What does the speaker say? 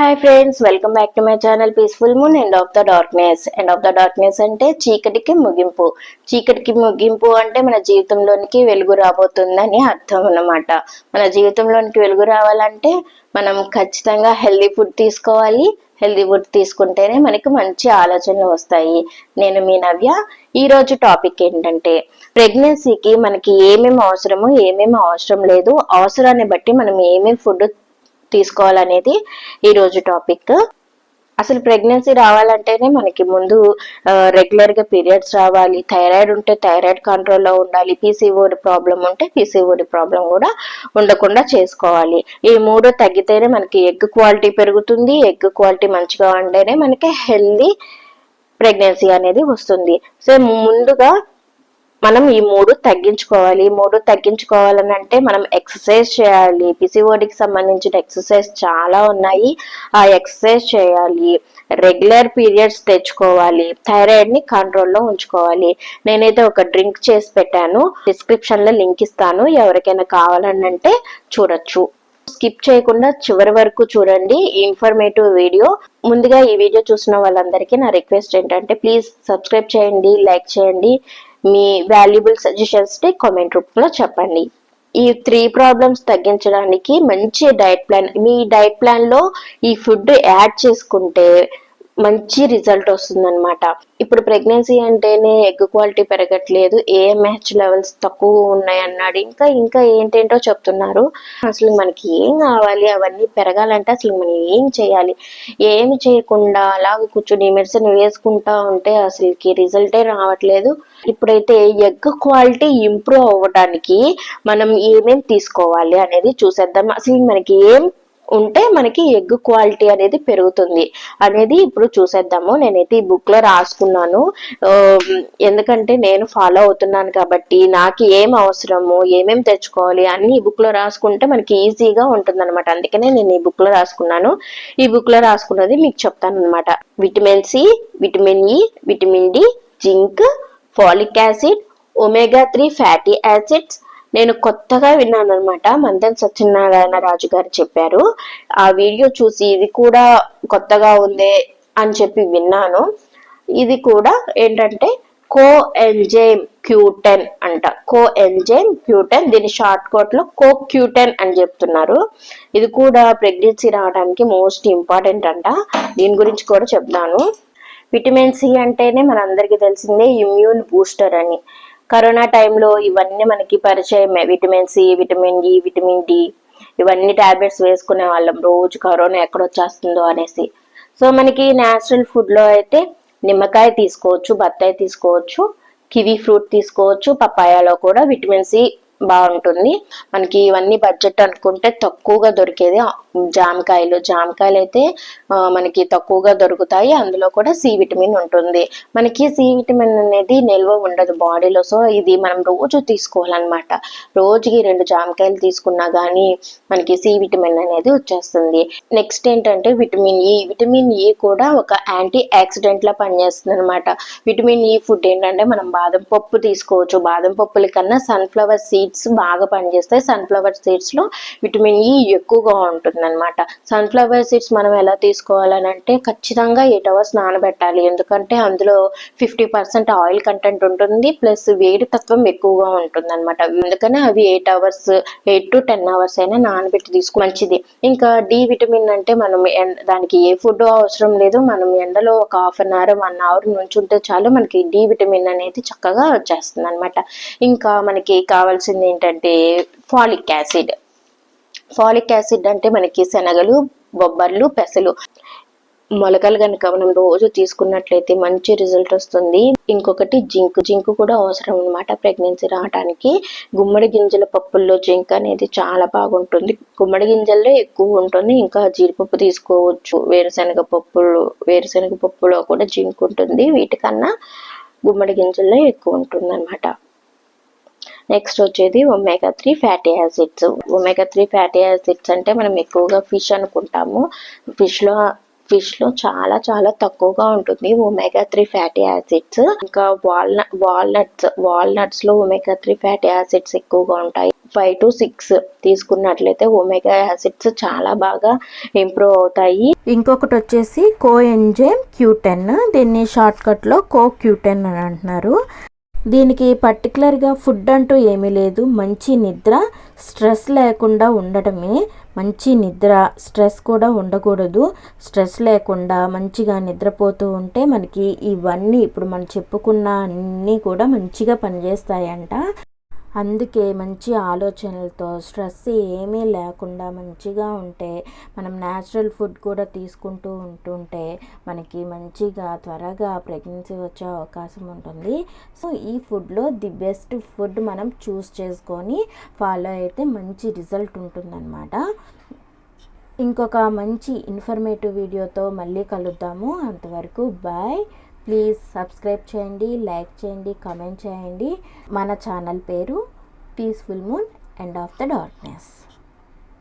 Hi friends welcome back to my channel peaceful moon end of the darkness end of the darkness అంటే చీకటికి ముగింపు. చీకటికి ముగింపు అంటే మన జీవితంలోనికి వెలుగు రాబోతుందని అర్థం అన్నమాట. మన జీవితంలోనికి వెలుగు రావాలంటే మనం ఖచ్చితంగా హెల్దీ ఫుడ్ తీసుకోవాలి. హెల్దీ ఫుడ్ తీసుకుంటేనే మనకి మంచి ఆలోచనలు వస్తాయి. నేను మీ నవ్య. ఈరోజు టాపిక్ ఏంటంటే ప్రెగ్నెన్సీకి మనకి ఏమేమి అవసరము ఏమేమి అవసరం లేదు అవసరాన్ని బట్టి మనం ఏమేమి ఫుడ్ తీసుకోవాలనేది ఈరోజు టాపిక్ అసలు ప్రెగ్నెన్సీ రావాలంటేనే మనకి ముందు రెగ్యులర్గా పీరియడ్స్ రావాలి. థైరాయిడ్ ఉంటే థైరాయిడ్ కంట్రోల్లో ఉండాలి. పీసీఓడి ప్రాబ్లం ఉంటే పీసీఓడి ప్రాబ్లం కూడా ఉండకుండా చేసుకోవాలి. ఈ మూడు తగ్గితేనే మనకి ఎగ్ క్వాలిటీ పెరుగుతుంది. ఎగ్ క్వాలిటీ మంచిగా ఉంటేనే మనకి హెల్దీ ప్రెగ్నెన్సీ అనేది వస్తుంది. సో ముందుగా మనం ఈ మూడు తగ్గించుకోవాలి. ఈ మూడు తగ్గించుకోవాలని అంటే మనం ఎక్సర్సైజ్ చేయాలి. పిసిఓడికి సంబంధించిన ఎక్సర్సైజ్ చాలా ఉన్నాయి. ఆ ఎక్సర్సైజ్ చేయాలి. రెగ్యులర్ పీరియడ్స్ తెచ్చుకోవాలి. థైరాయిడ్ని కంట్రోల్లో ఉంచుకోవాలి. నేనైతే ఒక డ్రింక్ చేసి పెట్టాను. డిస్క్రిప్షన్లో లింక్ ఇస్తాను. ఎవరికైనా కావాలని అంటే చూడొచ్చు. స్కిప్ చేయకుండా చివరి వరకు చూడండి. Informative video. ముందుగా ఈ వీడియో చూసిన వాళ్ళందరికీ నా రిక్వెస్ట్ ఏంటంటే ప్లీజ్ సబ్స్క్రైబ్ చేయండి లైక్ చేయండి. మీ వాల్యుబుల్ సజెషన్స్ని కామెంట్ రూపంలో చెప్పండి. ఈ త్రీ ప్రాబ్లమ్స్ తగ్గించడానికి మంచి డైట్ ప్లాన్ మీ డైట్ ప్లాన్లో ఈ ఫుడ్ యాడ్ చేసుకుంటే మంచి రిజల్ట్ వస్తుందన్నమాట. ఇప్పుడు ప్రెగ్నెన్సీ అంటేనే ఎగ్ క్వాలిటీ పెరగట్లేదు ఏఎంహెచ్ లెవెల్స్ తక్కువ ఉన్నాయి అన్నాడు ఇంకా ఇంకా ఏంటేంటో చెప్తున్నారు. అసలు మనకి ఏం కావాలి? అవన్నీ పెరగాలంటే అసలు మనం ఏం చేయాలి? ఏమి చేయకుండా అలాగ కూర్చొని మెడిసిన్ వేసుకుంటా ఉంటే అసలుకి రిజల్టే రావట్లేదు. ఇప్పుడైతే ఎగ్ క్వాలిటీ ఇంప్రూవ్ అవ్వడానికి మనం ఏమేం తీసుకోవాలి అనేది చూసేద్దాం. అసలు మనకి ఏం ఉంటే మనకి ఎగ్ క్వాలిటీ అనేది పెరుగుతుంది. అనేది ఇప్పుడు చూసేద్దాము. నేనైతే ఈ బుక్లో రాసుకున్నాను. ఎందుకంటే నేను ఫాలో అవుతున్నాను కాబట్టి నాకు ఏం అవసరము ఏమేమి తెచ్చుకోవాలి అన్ని ఈ బుక్లో రాసుకుంటే మనకి ఈజీగా ఉంటుంది అనమాట అందుకనే నేను ఈ బుక్లో రాసుకున్నాను. ఈ బుక్లో రాసుకున్నది మీకు చెప్తాను అనమాట vitamin C vitamin E vitamin D zinc folic acid omega three fatty acids నేను కొత్తగా విన్నాను అనమాట మందన్ సత్యనారాయణ రాజు గారు చెప్పారు. ఆ వీడియో చూసి ఇది కూడా కొత్తగా ఉంది అని చెప్పి విన్నాను. ఇది కూడా ఏంటంటే కో ఎంజైమ్ క్యూటెన్ అంట. కో ఎంజైమ్ క్యూటెన్ దీని షార్ట్ కోట్లో కో క్యూటెన్ అని చెప్తున్నారు. ఇది కూడా ప్రెగ్నెన్సీ రావడానికి మోస్ట్ ఇంపార్టెంట్ అంట. దీని గురించి కూడా చెప్తాను. విటమిన్ సి అంటేనే మనందరికీ తెలిసిందే ఇమ్యూన్ బూస్టర్ అని. కరోనా టైంలో ఇవన్నీ మనకి పరిచయమే. Vitamin C vitamin E vitamin D ఇవన్నీ టాబ్లెట్స్ వేసుకునే వాళ్ళం. రోజు కరోనా ఎక్కడ వచ్చేస్తుందో అనేసి. సో మనకి న్యాచురల్ ఫుడ్లో అయితే నిమ్మకాయ తీసుకోవచ్చు బత్తాయి తీసుకోవచ్చు కివీ ఫ్రూట్ తీసుకోవచ్చు పపాయాలో కూడా విటమిన్ సి బాగుంటుంది. మనకి ఇవన్నీ బడ్జెట్ అనుకుంటే తక్కువగా దొరికేది. జామకాయలు. జామకాయలు అయితే మనకి తక్కువగా దొరుకుతాయి. అందులో కూడా సి విటమిన్ ఉంటుంది. మనకి సి విటమిన్ అనేది నిల్వ ఉండదు బాడీలో. సో ఇది మనం రోజు తీసుకోవాలన్నమాట. రోజుకి రెండు జామకాయలు తీసుకున్నా కానీ మనకి సి విటమిన్ అనేది వచ్చేస్తుంది. నెక్స్ట్ ఏంటంటే విటమిన్ ఈ. విటమిన్ ఈ కూడా ఒక యాంటీ ఆక్సిడెంట్ లా పనిచేస్తుంది అనమాట విటమిన్ ఈ ఫుడ్ ఏంటంటే మనం బాదం పప్పు తీసుకోవచ్చు. బాదం పప్పుల కన్నా సన్ఫ్లవర్ సీడ్స్ బాగా పనిచేస్తాయి. సన్ఫ్లవర్ సీడ్స్లో విటమిన్ ఈ ఎక్కువగా ఉంటుంది అనమాట సన్ఫ్లవర్ సీడ్స్ మనం ఎలా తీసుకోవాలని అంటే ఖచ్చితంగా ఎయిట్ అవర్స్ నానబెట్టాలి. ఎందుకంటే అందులో ఫిఫ్టీ పర్సెంట్ ఆయిల్ కంటెంట్ ఉంటుంది. ప్లస్ వేడి తత్వం ఎక్కువగా ఉంటుంది అనమాట ఎందుకనే అవి eight hours eight to ten hours అయినా నానబెట్టి తీసుకు మంచిది. ఇంకా డి విటమిన్ అంటే మనం దానికి ఏ ఫుడ్ అవసరం లేదు. మనం ఎండలో ఒక half an hour one hour నుంచుంటే చాలు మనకి డి విటమిన్ అనేది చక్కగా వచ్చేస్తుంది అనమాట ఇంకా మనకి కావాల్సిన కావాల్సింది ఏంటంటే ఫాలిక్ యాసిడ్. ఫాలిక్ యాసిడ్ అంటే మనకి శనగలు బొబ్బర్లు పెసలు. మొలకలు కనుక మనం రోజు తీసుకున్నట్లయితే మంచి రిజల్ట్ వస్తుంది. ఇంకొకటి జింక్. జింక్ కూడా అవసరం అనమాట ప్రెగ్నెన్సీ రావడానికి గుమ్మడి గింజల పప్పుల్లో జింక్ అనేది చాలా బాగుంటుంది. గుమ్మడి గింజల్లో ఎక్కువ ఉంటుంది. ఇంకా జీడిపప్పు తీసుకోవచ్చు. వేరుశనగ పప్పులు వేరుశనగ పప్పులో కూడా జింక్ ఉంటుంది. వీటికన్నా గుమ్మడి గింజల్లో ఎక్కువ ఉంటుంది అనమాట నెక్స్ట్ వచ్చేది omega three fatty acids omega three fatty acids అంటే మనం ఎక్కువగా ఫిష్ అనుకుంటాము. ఫిష్లో ఫిష్లో చాలా చాలా తక్కువగా ఉంటుంది ఒమేగా త్రీ ఫ్యాటీ యాసిడ్స్ ఇంకా వాల్నట్ వాల్నట్స్ వాల్నట్స్లో ఒమేగా త్రీ ఫ్యాటీ యాసిడ్స్ ఎక్కువగా ఉంటాయి. ఫైవ్ టు సిక్స్ తీసుకున్నట్లయితే ఒమేగా యాసిడ్స్ చాలా బాగా ఇంప్రూవ్ అవుతాయి. ఇంకొకటి వచ్చేసి కో ఎంజైమ్ క్యూటెన్ దీన్ని షార్ట్కట్లో కో క్యూటెన్ అని అంటున్నారు. దీనికి పర్టికులర్గా ఫుడ్ అంటూ ఏమీ లేదు. మంచి నిద్ర స్ట్రెస్ లేకుండా ఉండటమే. మంచి నిద్ర స్ట్రెస్ కూడా ఉండకూడదు. స్ట్రెస్ లేకుండా మంచిగా నిద్రపోతూ ఉంటే మనకి ఇవన్నీ ఇప్పుడు మనం చెప్పుకున్న అన్నీ కూడా మంచిగా పనిచేస్తాయంట. అందుకే మంచి ఆలోచనలతో స్ట్రెస్ ఏమీ లేకుండా మంచిగా ఉంటే మనం న్యాచురల్ ఫుడ్ కూడా తీసుకుంటూ ఉంటుంటే మనకి మంచిగా త్వరగా ప్రెగ్నెన్సీ వచ్చే అవకాశం ఉంటుంది. సో ఈ ఫుడ్లో ది బెస్ట్ ఫుడ్ మనం చూస్ చేసుకొని ఫాలో అయితే మంచి రిజల్ట్ ఉంటుందన్నమాట. ఇంకొక మంచి ఇన్ఫర్మేటివ్ వీడియోతో మళ్ళీ కలుద్దాము. అంతవరకు బాయ్. ప్లీజ్ సబ్స్క్రైబ్ చేయండి లైక్ చేయండి కామెంట్ చేయండి. మన ఛానల్ పేరు peaceful moon end of the darkness